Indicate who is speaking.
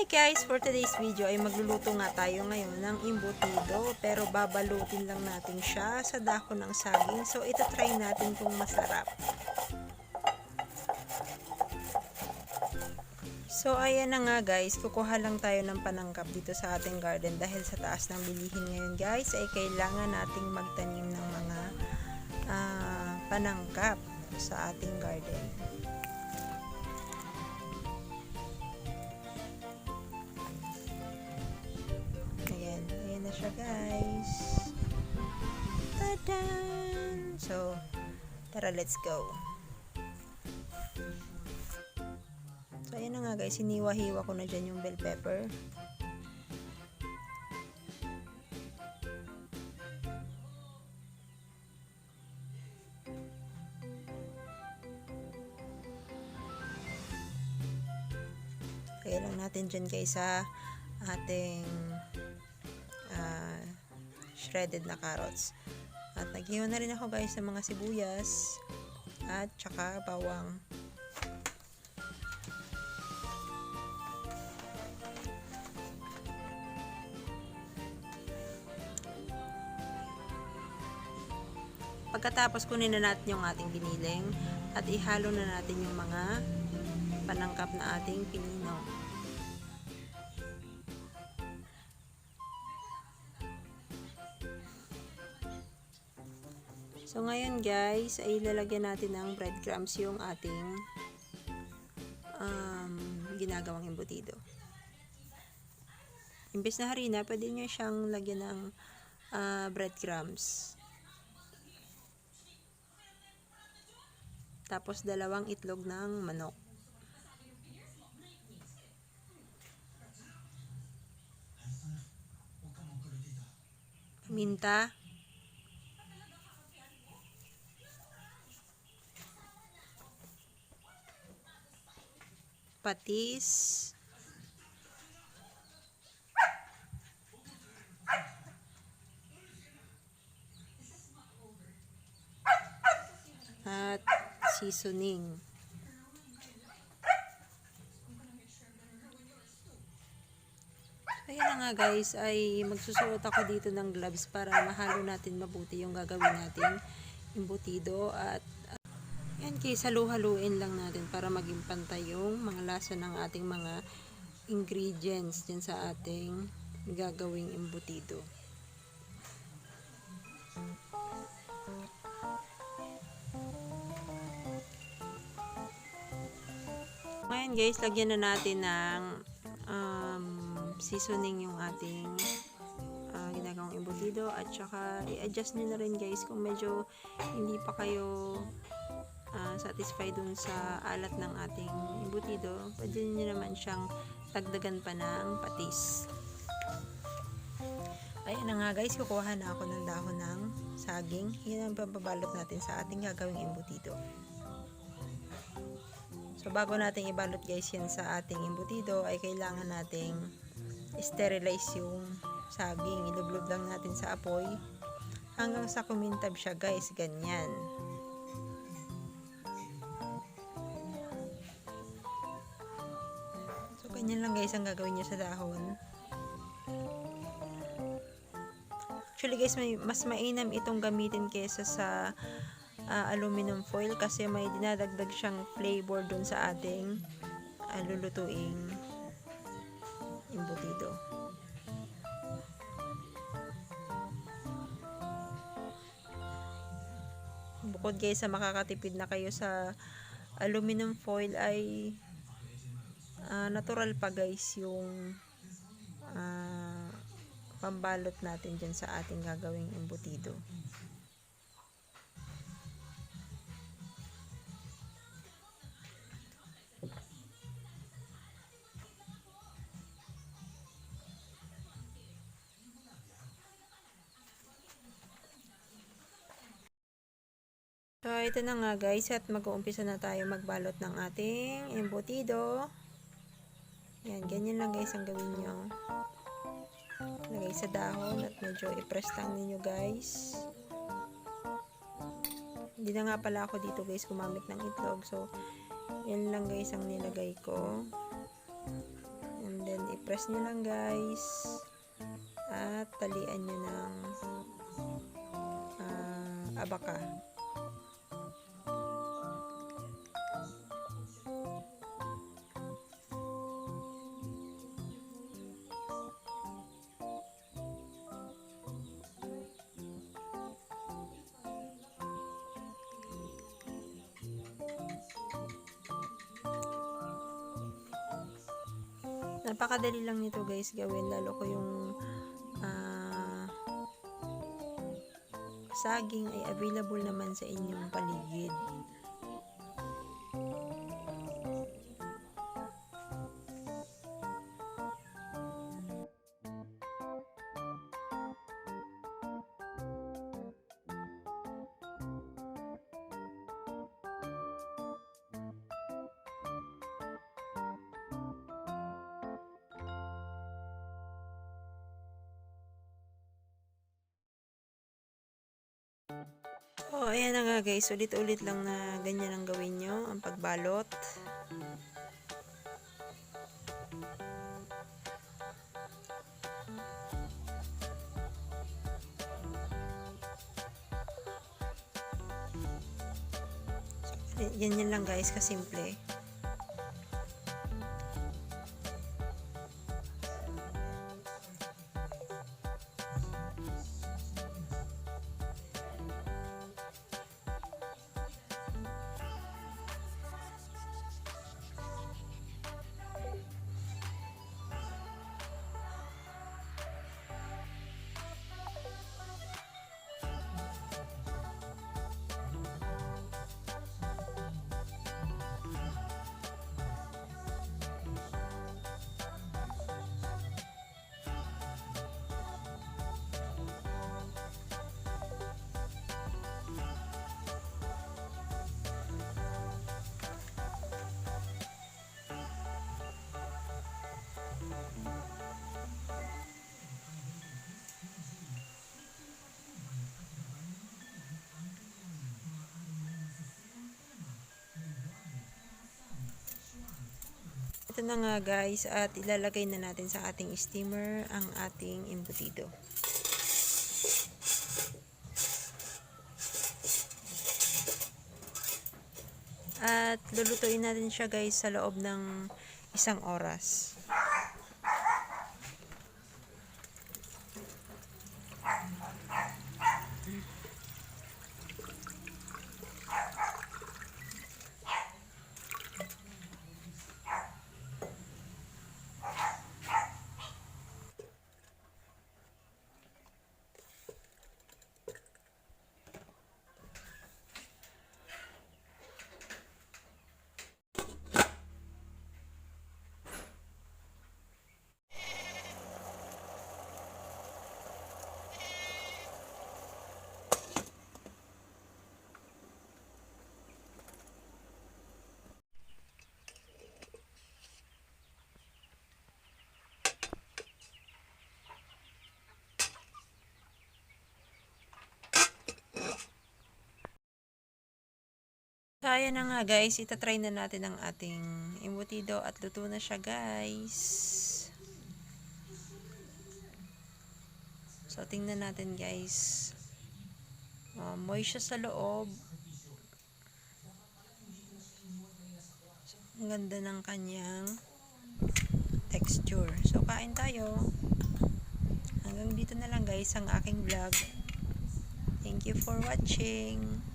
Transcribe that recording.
Speaker 1: Hi guys! For today's video ay magluluto nga tayo ngayon ng imbutido pero babalutin lang natin siya sa dahon ng saging. So ito try natin kung masarap. So ayan na nga guys, kukuha lang tayo ng panangkap dito sa ating garden dahil sa taas ng bilihin ngayon guys ay kailangan nating magtanim ng mga ah, panangkap sa ating garden. Tara let's go. So, ayan na nga guys, hiniwa-hiwa ko na dyan yung bell pepper. Kaya lang natin dyan guys sa ating ah, shredded na carrots. At naghiwa na rin ako guys sa mga sibuyas at tsaka bawang. Pagkatapos kunin na natin yung ating giniling at ihalo na natin yung mga panangkap na ating pinino. So ngayon guys, ay lalagyan natin ng breadcrumbs yung ating um, ginagawang embutido. Imbes na harina, pwede nyo siyang lagyan ng ah, breadcrumbs. Tapos dalawang itlog ng manok. Paminta. Patis. At seasoning. Ayan na nga guys, ay magsusuot ako dito ng gloves para mahalo natin mabuti yung gagawin natin imbutido at yan kaysa haluin lang natin para maging pantay yung mga lasa ng ating mga ingredients dyan sa ating gagawing imbutido. Ngayon guys, lagyan na natin ng um, seasoning yung ating ah, ginagawang embutido at saka i-adjust nyo na rin guys kung medyo hindi pa kayo ah, satisfied dun sa alat ng ating embutido pwede nyo naman siyang dagdagan pa ng patis ayan na nga guys kukuha na ako ng dahon ng saging yun ang pababalot natin sa ating gagawing embutido So, bago natin ibalot guys yan sa ating embutido, ay kailangan nating sterilize yung saging. Ilublob lang natin sa apoy hanggang sa kumintab siya guys. Ganyan. Ganyan lang guys ang gagawin nyo sa dahon. Actually guys, may, mas mainam itong gamitin kesa sa ah, aluminum foil kasi may dinadagdag siyang flavor dun sa ating uh, lulutuing imbutido. Bukod guys sa makakatipid na kayo sa aluminum foil ay ah, natural pa guys yung ah, pambalot natin dyan sa ating gagawing imbutido. So, ito na nga guys at mag-uumpisa na tayo magbalot ng ating embutido. Yan, ganyan lang guys ang gawin nyo. Lagay sa dahon at medyo i-press lang ninyo guys. Hindi na nga pala ako dito guys gumamit ng itlog. So, yan lang guys ang nilagay ko. And then, i-press nyo lang guys. At talian nyo ng ah, abaka. Napakadali lang nito guys gawin lalo ko yung ah, saging ay available naman sa inyong paligid. Oh, ayan na nga guys. Ulit-ulit lang na ganyan ang gawin nyo. Ang pagbalot. Yan yan lang guys, kasimple. Ito na nga guys at ilalagay na natin sa ating steamer ang ating embutido. At lulutuin natin siya guys sa loob ng isang oras. Kaya na nga guys, itatry na natin ang ating embutido at luto na siya guys. So tingnan natin guys. Uh, moist siya sa loob. Ang ganda ng kanyang texture. So kain tayo. Hanggang dito na lang guys ang aking vlog. Thank you for watching.